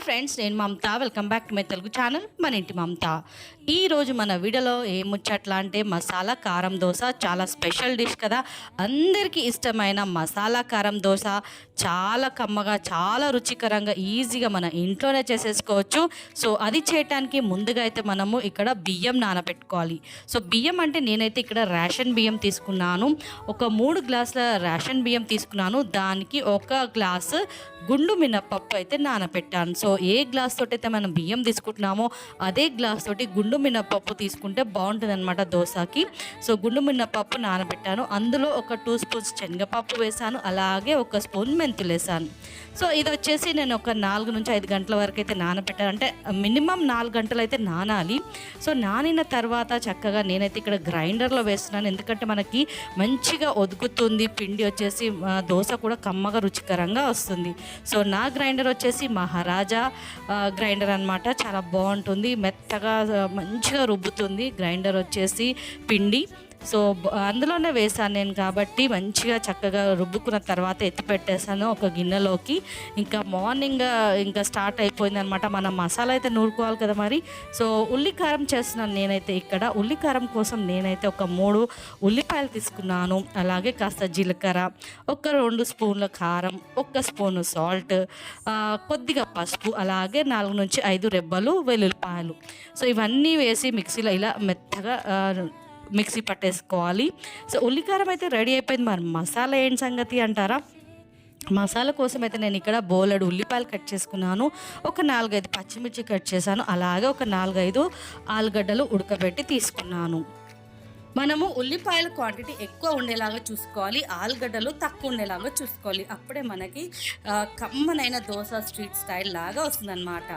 Hello friends నేను Mamata. Welcome back to my Telugu channel మన ఇంటి మమత. ఈరోజు మన వీడియోలో ఏం అంటే మసాలా కారం దోశ. చాలా స్పెషల్ డిష్ కదా. అందరికీ ఇష్టమైన మసాలా కారం దోశ. చాలా కమ్మగా చాలా రుచికరంగా ఈజీగా మన ఇంట్లోనే చేసేసుకోవచ్చు. సో అది చేయటానికి ముందుగా అయితే మనము ఇక్కడ బియ్యం నానబెట్టుకోవాలి. సో బియ్యం అంటే నేనైతే ఇక్కడ రేషన్ బియ్యం తీసుకున్నాను. ఒక మూడు గ్లాసుల రేషన్ బియ్యం తీసుకున్నాను. దానికి ఒక గ్లాసు గుండు మినపప్పు అయితే నానబెట్టాను. సో ఏ గ్లాస్ తోటి అయితే మనం బియ్యం తీసుకుంటున్నామో అదే గ్లాస్ తోటి గుండు మినపప్పు తీసుకుంటే బాగుంటుంది అనమాట దోశకి. సో గుండు మినపప్పు నానబెట్టాను. అందులో ఒక టూ స్పూన్స్ శనగపప్పు వేసాను అలాగే ఒక స్పూన్ మెంతులు వేసాను సో ఇది వచ్చేసి నేను ఒక నాలుగు నుంచి ఐదు గంటల వరకు అయితే నానబెట్టాను. అంటే మినిమం నాలుగు గంటలు అయితే నానాలి. సో నానిన తర్వాత చక్కగా నేనైతే ఇక్కడ గ్రైండర్లో వేస్తున్నాను. ఎందుకంటే మనకి మంచిగా ఒదుగుతుంది పిండి వచ్చేసి దోశ కూడా కమ్మగా రుచికరంగా వస్తుంది. సో నా గ్రైండర్ వచ్చేసి మహారాజా గ్రైండర్ అనమాట చాలా బాగుంటుంది. మెత్తగా మంచిగా రుబ్బుతుంది. గ్రైండర్ వచ్చేసి పిండి. సో అందులోనే వేసాను నేను కాబట్టి మంచిగా చక్కగా రుబ్బుకున్న తర్వాత ఎత్తి పెట్టేశాను ఒక గిన్నెలోకి. ఇంకా మార్నింగ్ ఇంకా స్టార్ట్ అయిపోయింది అనమాట మనం మసాలా అయితే నూరుకోవాలి కదా మరి. సో ఉల్లికారం చేస్తున్నాను నేనైతే ఇక్కడ. ఉల్లికారం కోసం నేనైతే ఒక మూడు ఉల్లిపాయలు తీసుకున్నాను. అలాగే కాస్త జీలకర్ర ఒక రెండు స్పూన్ల కారం ఒక స్పూన్ సాల్ట్ కొద్దిగా పసుపు అలాగే నాలుగు నుంచి ఐదు రెబ్బలు వెల్లుల్లిపాయలు. సో ఇవన్నీ వేసి మిక్సీలో ఇలా మెత్తగా మిక్సీ పట్టేసుకోవాలి. సో ఉల్లికారం అయితే రెడీ అయిపోయింది. మరి మసాలా ఏంటి సంగతి అంటారా? మసాలా కోసం అయితే నేను ఇక్కడ బోలెడు ఉల్లిపాయలు కట్ చేసుకున్నాను. ఒక నాలుగైదు పచ్చిమిర్చి కట్ చేశాను. అలాగే ఒక నాలుగైదు ఆలుగడ్డలు ఉడకబెట్టి తీసుకున్నాను. మనము ఉల్లిపాయల క్వాంటిటీ ఎక్కువ ఉండేలాగా చూసుకోవాలి ఆలుగడ్డలు తక్కువ ఉండేలాగా చూసుకోవాలి. అప్పుడే మనకి కమ్మనైన దోశ స్ట్రీట్ స్టైల్ లాగా వస్తుందన్నమాట.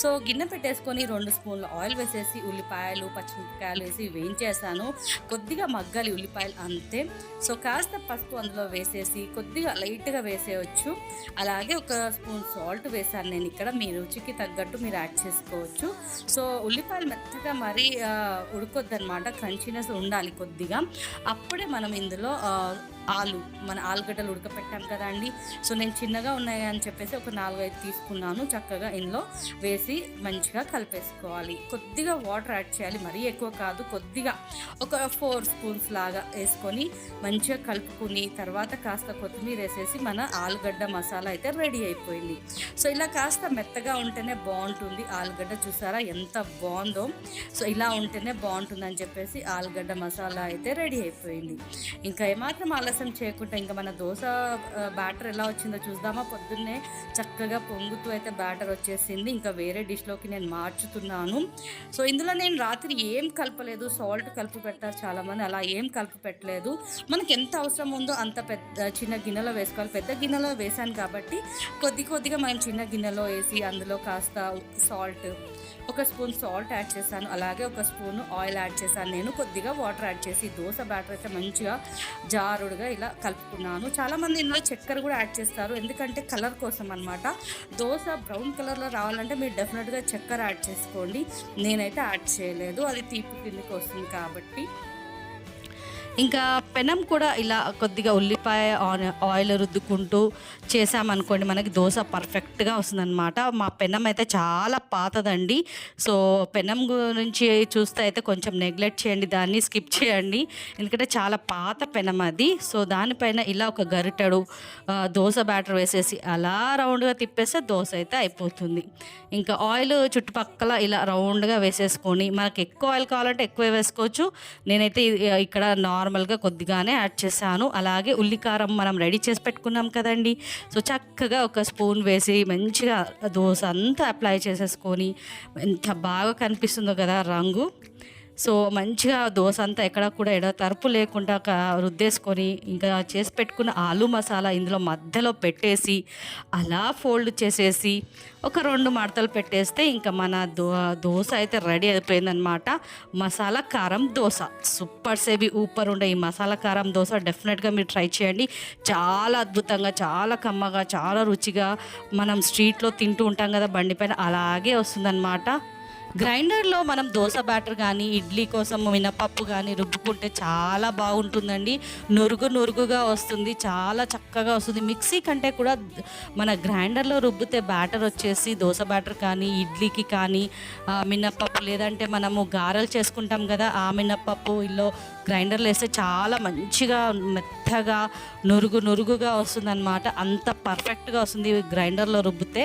సో గిన్నె పెట్టేసుకొని రెండు స్పూన్ల ఆయిల్ వేసేసి ఉల్లిపాయలు పచ్చిమిరపకాయలు వేసి వేయించేసాను. కొద్దిగా మగ్గాలి ఉల్లిపాయలు అంతే. సో కాస్త పసుపు అందులో వేసేసి కొద్దిగా లైట్గా వేసేయచ్చు. అలాగే ఒక స్పూన్ సాల్ట్ వేసాను నేను ఇక్కడ. మీ రుచికి తగ్గట్టు మీరు యాడ్ చేసుకోవచ్చు. సో ఉల్లిపాయలు మెత్తగా మరీ ఉడకొద్దు అనమాట క్రంచీనెస్ ఉండాలి. కొద్దిగా. అప్పుడే మనం ఇందులో ఆలు మన ఆలుగడ్డలు ఉడకపెట్టాం కదా అండి. సో నేను చిన్నగా ఉన్నాయి అని చెప్పేసి ఒక నాలుగైదు తీసుకున్నాను. చక్కగా ఇందులో వేసి మంచిగా కలిపేసుకోవాలి. కొద్దిగా వాటర్ యాడ్ చేయాలి. మరీ ఎక్కువ కాదు కొద్దిగా ఒక ఫోర్ స్పూన్స్ లాగా వేసుకొని మంచిగా కలుపుకుని తర్వాత కాస్త కొత్తిమీర వేసేసి మన ఆలుగడ్డ మసాలా అయితే రెడీ అయిపోయింది. సో ఇలా కాస్త మెత్తగా ఉంటేనే బాగుంటుంది. ఆలుగడ్డ చూసారా ఎంత బాగుందో. సో ఇలా ఉంటేనే బాగుంటుందని చెప్పేసి ఆలుగడ్డ మసాలా అయితే రెడీ అయిపోయింది. ఇంకా ఏమాత్రం ఆలస్యం చేయకుండా ఇంకా మన దోశ బ్యాటర్ ఎలా వచ్చిందో చూద్దామా? పొద్దున్నే చక్కగా పొంగుతూ అయితే బ్యాటర్ వచ్చేసింది. ఇంకా వేరే డిష్లోకి నేను మార్చుతున్నాను. సో ఇందులో నేను రాత్రి ఏం కలపలేదు. సాల్ట్ కలుపు పెడతారు చాలామంది. అలా ఏం కలుపు పెట్టలేదు. మనకి ఎంత అవసరం ఉందో అంత పెద్ద చిన్న గిన్నెలో వేసుకోవాలి. పెద్ద గిన్నెలో వేసాను కాబట్టి కొద్ది కొద్దిగా మనం చిన్న గిన్నెలో వేసి అందులో కాస్త సాల్ట్ ఒక స్పూన్ సాల్ట్ యాడ్ చేశాను. అలాగే ఒక స్పూన్ ఆయిల్ యాడ్ చేశాను. నేను కొద్దిగా వాటర్ యాడ్ చేసి దోశ బ్యాటర్ అయితే మంచిగా జారుడుగా ఇలా కలుపుకున్నాను చాలామంది ఇందులో చక్కెర కూడా యాడ్ చేస్తారు. ఎందుకంటే కలర్ కోసం అనమాట దోశ బ్రౌన్ కలర్లో రావాలంటే మీరు డెఫినెట్గా చక్కెర యాడ్ చేసుకోండి. నేనైతే యాడ్ చేయలేదు. అది తీపి కిందకి వస్తుంది కాబట్టి. ఇంకా పెనం కూడా ఇలా కొద్దిగా ఉల్లిపాయ ఆయిల్ రుద్దుకుంటూ చేసామనుకోండి మనకి దోశ పర్ఫెక్ట్గా వస్తుందన్నమాట. మా పెనం అయితే చాలా పాతదండి. సో పెనం గురించి చూస్తే అయితే కొంచెం నెగ్లెక్ట్ చేయండి దాన్ని స్కిప్ చేయండి. ఎందుకంటే చాలా పాత పెనం అది. సో దానిపైన ఇలా ఒక గరిటెడు దోశ బ్యాటర్ వేసేసి అలా రౌండ్గా తిప్పేస్తే దోశ అయితే అయిపోతుంది. ఇంకా ఆయిల్ చుట్టుపక్కల ఇలా రౌండ్గా వేసేసుకొని మనకి ఎక్కువ ఆయిల్ కావాలంటే ఎక్కువ వేసుకోవచ్చు. నేనైతే ఇక్కడ నార్మల్ నార్మల్గా కొద్దిగానే యాడ్ చేశాను. అలాగే ఉల్లికారం మనం రెడీ చేసి పెట్టుకున్నాం కదండి. సో చక్కగా ఒక స్పూన్ వేసి మంచిగా దోశ అంతా అప్లై చేసేసుకొని ఎంత బాగా కనిపిస్తుందో కదా రంగు. సో మంచిగా దోశ అంతా ఎక్కడ కూడా ఎడ తరుపు లేకుండా రుద్దేసుకొని ఇంకా చేసి పెట్టుకున్న ఆలు మసాలా ఇందులో మధ్యలో పెట్టేసి అలా ఫోల్డ్ చేసేసి ఒక రెండు మడతలు పెట్టేస్తే ఇంకా మన దో దోశ అయితే రెడీ అయిపోయిందనమాట మసాలా కారం దోశ. సూపర్ సేవి ఊపర్ ఉండే ఈ మసాలా కారం దోశ డెఫినెట్గా మీరు ట్రై చేయండి. చాలా అద్భుతంగా చాలా కమ్మగా చాలా రుచిగా మనం స్ట్రీట్లో తింటూ ఉంటాం కదా బండి పైన అలాగే వస్తుందన్నమాట. గ్రైండర్లో మనం దోశ బ్యాటర్ కానీ ఇడ్లీ కోసం మినపప్పు కానీ రుబ్బుకుంటే చాలా బాగుంటుందండి. నురుగు నురుగుగా వస్తుంది చాలా చక్కగా వస్తుంది. మిక్సీ కంటే కూడా మన గ్రైండర్లో రుబ్బితే బ్యాటర్ వచ్చేసి దోశ బ్యాటర్ కానీ ఇడ్లీకి కానీ మినప్పప్పు మినపప్పు లేదంటే మనము గారెలు చేసుకుంటాం కదా ఆ మినపప్పు ఇల్లో గ్రైండర్లో వేస్తే చాలా మంచిగా మెత్తగా నురుగు నురుగుగా వస్తుందన్నమాట. అంత పర్ఫెక్ట్గా వస్తుంది గ్రైండర్లో రుబ్బితే.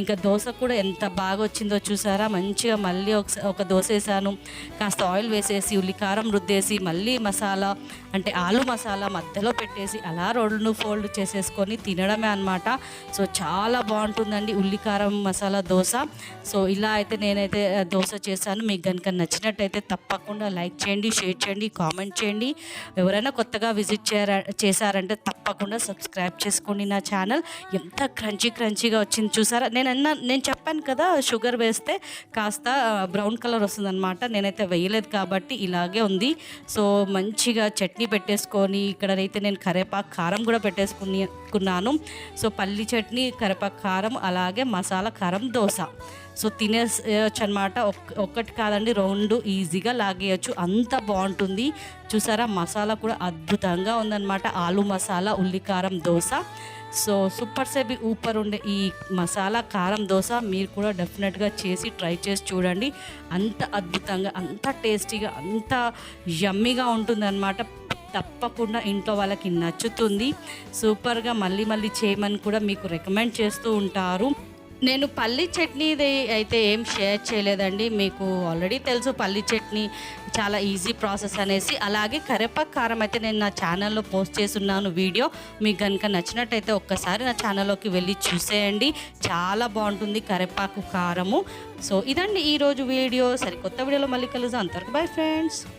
ఇంకా దోశ కూడా ఎంత బాగా వచ్చిందో చూసారా? మంచిగా మళ్ళీ ఒక ఒక దోశ వేసాను. కాస్త ఆయిల్ వేసేసి ఉల్లికారం రుద్దేసి మళ్ళీ మసాలా అంటే ఆలు మసాలా మధ్యలో పెట్టేసి అలా రోడ్లను ఫోల్డ్ చేసేసుకొని తినడమే అనమాట సో చాలా బాగుంటుందండి ఉల్లికారం మసాలా దోశ. సో ఇలా అయితే నేనైతే దోశ చేశాను. మీకు కనుక నచ్చినట్టయితే తప్పకుండా లైక్ చేయండి షేర్ చేయండి కామెంట్ చేయండి. ఎవరైనా కొత్తగా విజిట్ చేయరా చేశారంటే తప్పకుండా సబ్స్క్రైబ్ చేసుకోండి నా ఛానల్. ఎంత క్రంచీ క్రంచీగా వచ్చింది చూసారా? నేను అన్న నేను చెప్పాను కదా షుగర్ వేస్తే కాస్త బ్రౌన్ కలర్ వస్తుందన్నమాట. నేనైతే వేయలేదు కాబట్టి ఇలాగే ఉంది. సో మంచిగా చట్నీ పెట్టేసుకొని ఇక్కడనైతే నేను కరేపాకు కారం కూడా పెట్టేసుకుని కున్నాను. సో పల్లి చట్నీ కరేపాకు కారం అలాగే మసాలా కారం దోశ. సో తినేయచ్చు అనమాట ఒక్కటి కాదండి రెండు ఈజీగా లాగేయచ్చు. అంత బాగుంటుంది. చూసారా మసాలా కూడా అద్భుతంగా ఉందన్నమాట. ఆలు మసాలా ఉల్లికారం దోశ. సో సూపర్ సేబి ఊపర్ ఉండే ఈ మసాలా కారం దోశ మీరు కూడా డెఫినెట్గా చేసి ట్రై చేసి చూడండి. అంత అద్భుతంగా అంత టేస్టీగా అంత యమ్మీగా ఉంటుందన్నమాట. తప్పకుండా ఇంట్లో వాళ్ళకి నచ్చుతుంది. సూపర్గా మళ్ళీ మళ్ళీ చేయమని కూడా మీకు రికమెండ్ చేస్తూ ఉంటారు. నేను పల్లి చట్నీది అయితే ఏం షేర్ చేయలేదండి. మీకు ఆల్రెడీ తెలుసు పల్లి చట్నీ చాలా ఈజీ ప్రాసెస్ అనేసి. అలాగే కరివేపాకు కారం అయితే నేను నా ఛానల్లో పోస్ట్ చేస్తున్నాను వీడియో మీకు కనుక నచ్చినట్టయితే ఒక్కసారి నా ఛానల్లోకి వెళ్ళి చూసేయండి. చాలా బాగుంటుంది కరివేపాకు కారము. సో ఇదండి ఈరోజు వీడియో. సరికొత్త వీడియోలో మళ్ళీ కలుద్దాం. అంతవరకు బై ఫ్రెండ్స్